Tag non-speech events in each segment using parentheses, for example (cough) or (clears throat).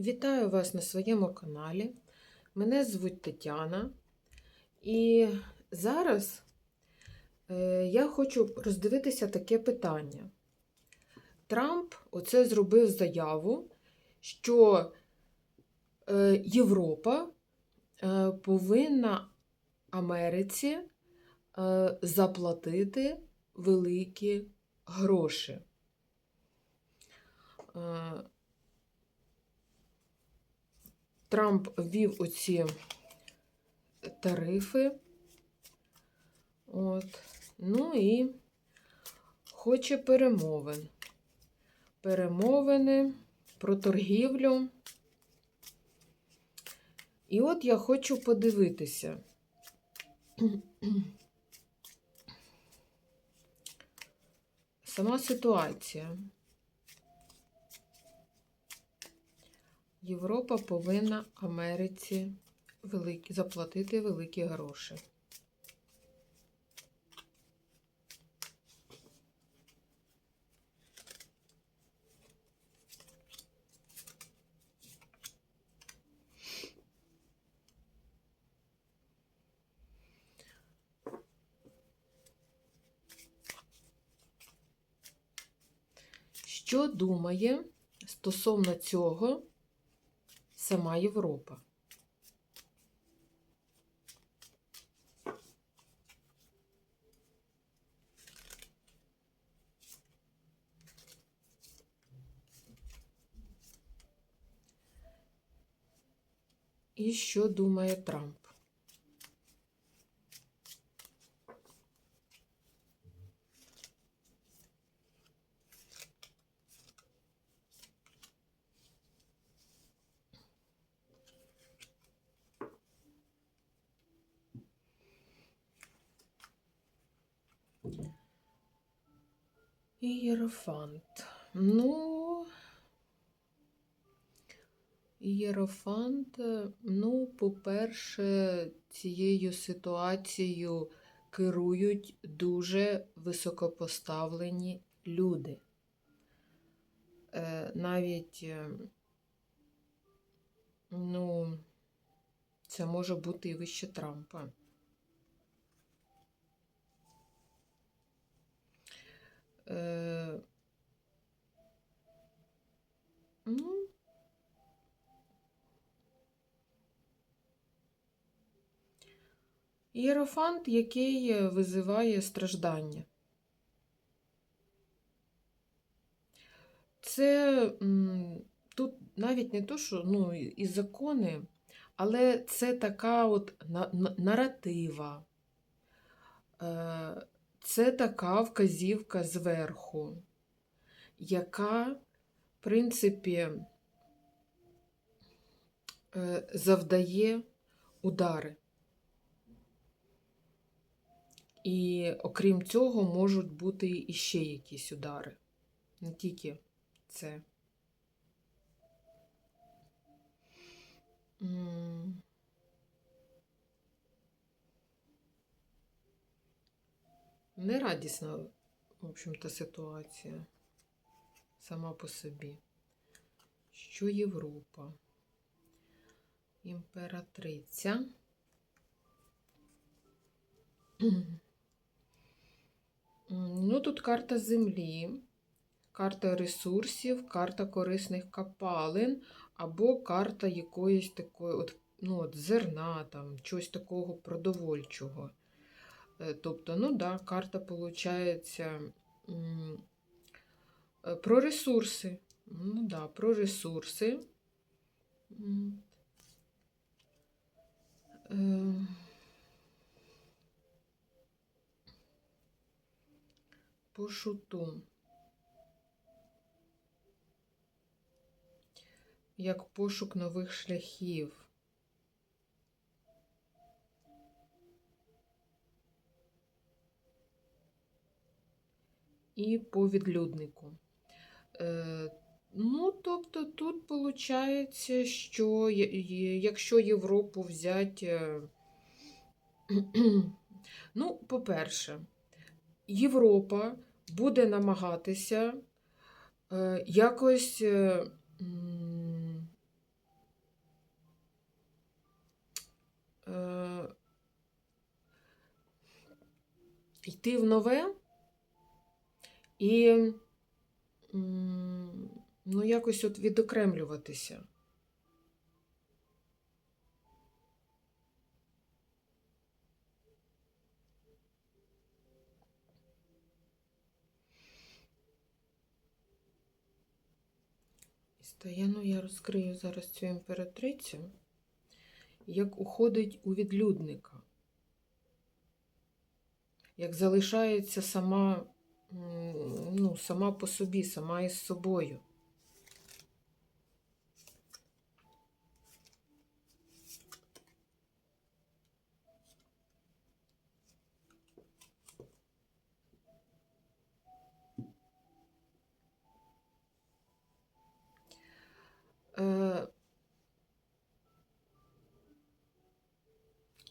Вітаю вас на своєму каналі. Мене звуть Тетяна. І зараз е, я хочу роздивитися таке питання. Трамп оце зробив заяву, що е, Європа е, повинна Америці заплатити великі гроші. Трамп ввів оці тарифи. От. Ну і хоче перемовин. Перемовини про торгівлю. І от я хочу подивитися. Сама ситуація. Європа повинна Америці великі, заплатити великі гроші. Що думає стосовно цього сама Європа? І що думає Трамп? Ієрофант. Ну, Ієрофант, е, ну, по-перше, цією ситуацією керують дуже високопоставлені люди. Е, Навіть, е, ну, це може бути і вище Трампа. Е, Ну, Єрофант, який е, визиває страждання. Це тут навіть не то, що ну, і закони, але це така от на- на- наратива, е, це така вказівка зверху, яка, в принципі, е, завдає удари. І окрім цього, можуть бути іще якісь удари. Не тільки це. Нерадісна, в общем-то, ситуація сама по собі. Що Європа? Імператриця. (clears throat) Ну, тут карта землі, карта ресурсів, карта корисних копалин, або карта якоїсь такої от, ну, от зерна, там, чогось такого продовольчого. Е, Тобто, ну да, карта виходить про ресурси. Ну да, про ресурси. Е, По шуту. Як пошук нових шляхів. і по відлюднику. Е, ну, тобто, тут виходить, що якщо Європу взяти, е, (clears throat) ну, по-перше, Європа буде намагатися е, якось йти в нове і ну, якось от відокремлюватися. І стає, ну я розкрию зараз цю імператрицю, як уходить у відлюдника, як залишається сама, ну, сама по собі, сама із собою. Е,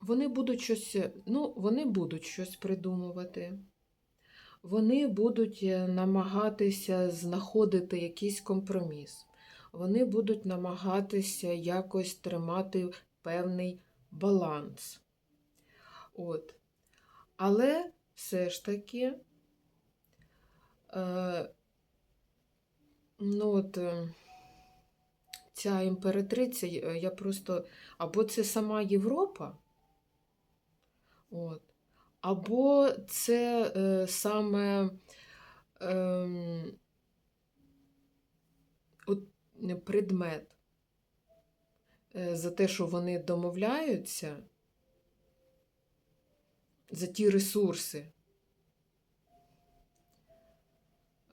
Вони будуть щось, ну, вони будуть щось придумувати. Вони будуть е, намагатися знаходити якийсь компроміс. Вони будуть намагатися якось тримати певний баланс. От. Але все ж таки, е, ну от, е, ця імператриця, я просто, або це сама Європа, от, або це е, саме е, от, предмет за те, що вони домовляються, за ті ресурси,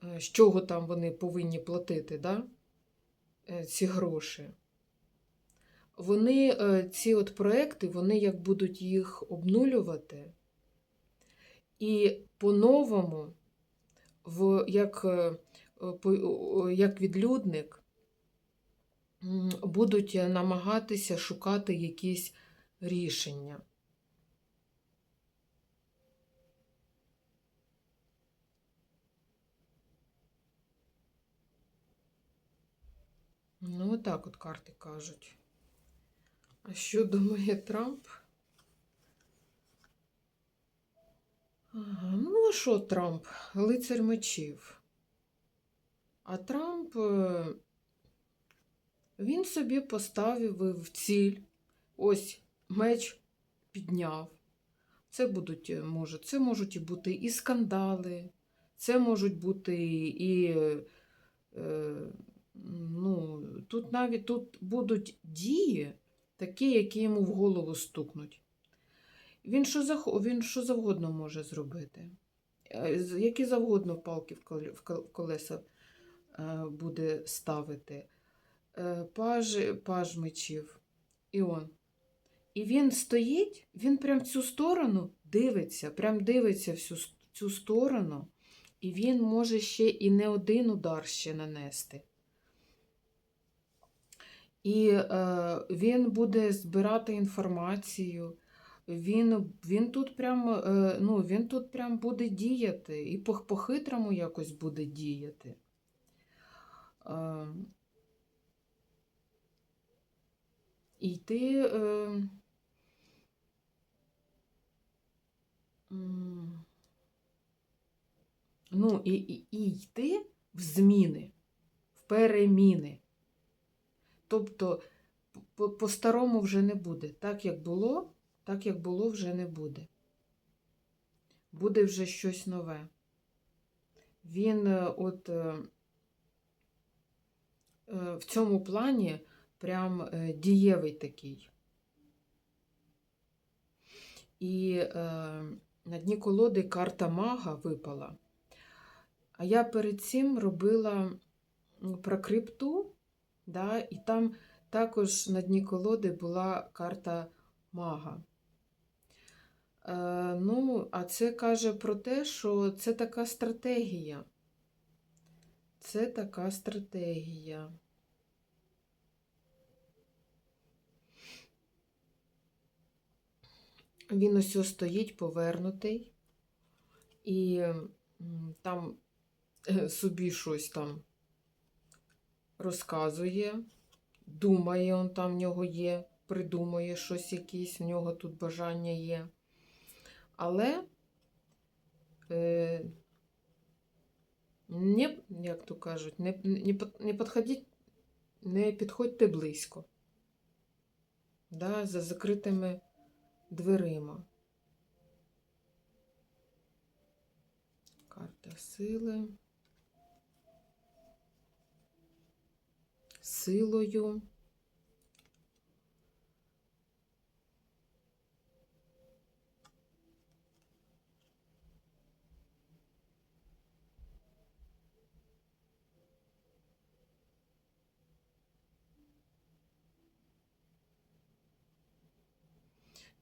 е, з чого там вони повинні платити, да? е, ці гроші. Вони, е, ці от проекти, вони як будуть їх обнулювати, і по-новому, в, як, е, як відлюдник, будуть намагатися шукати якісь рішення. Ну, отак от карти кажуть. А що думає Трамп? Ну, а що Трамп? Лицар мечів. А Трамп, е, він собі поставив в ціль. Ось меч підняв. Це будуть, е, може, це можуть і бути і скандали, це можуть бути і. Е, ну, тут навіть тут будуть дії, такі, які йому в голову стукнуть. Він що, він що завгодно може зробити. Е, Які завгодно палки в колеса е, буде ставити. Е, Паж, паж мечів. І он. І він стоїть, він прям в цю сторону дивиться, прям дивиться всю цю сторону, і він може ще і не один удар ще нанести. І е, він буде збирати інформацію. Він, він тут прям, е, ну, він тут прям буде діяти, і по- по-хитрому якось буде діяти. Е, і йти. Е, ну, і, і, і йти в зміни, в переміни. Тобто по- по-старому вже не буде. Так, як було, так, як було, вже не буде. Буде вже щось нове. Він е, от е, е, в цьому плані прям дієвий такий. І на дні колоди карта мага випала. А я перед цим робила про крипту, да, і там також на дні колоди була карта мага. Е, ну, а це каже про те, що це така стратегія. Це така стратегія. Він ось стоїть повернутий, і там е, собі щось там розказує, думає, он там в нього є, придумує щось якесь, в нього тут бажання є. Але е, не, як то кажуть, не, не, не, підходіть, не підходьте близько. Да, за закритими дверима. Карта сили. Силою.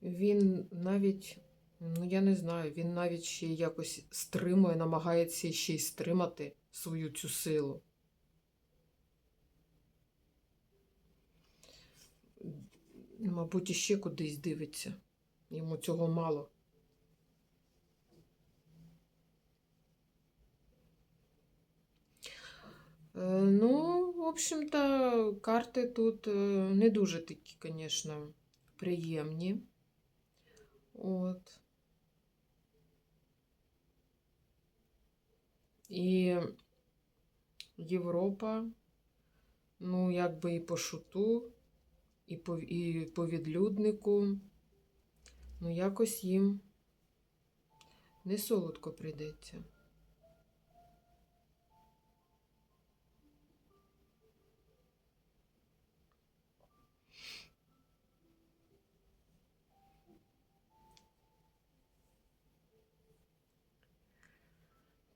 Він навіть, ну я не знаю, він навіть ще якось стримує, намагається ще й стримати свою цю силу. Мабуть, іще кудись дивиться. Йому цього мало. Е, Ну, в общем-то, карти тут е, не дуже такі, звісно, приємні. От. І Європа, ну, якби і по шуту, і по, і по відлюднику, ну, якось їм не солодко прийдеться.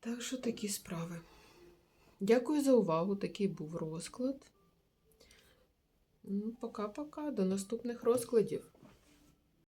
Так що такі справи. Дякую за увагу. Такий був розклад. Ну, пока-пока. До наступних розкладів.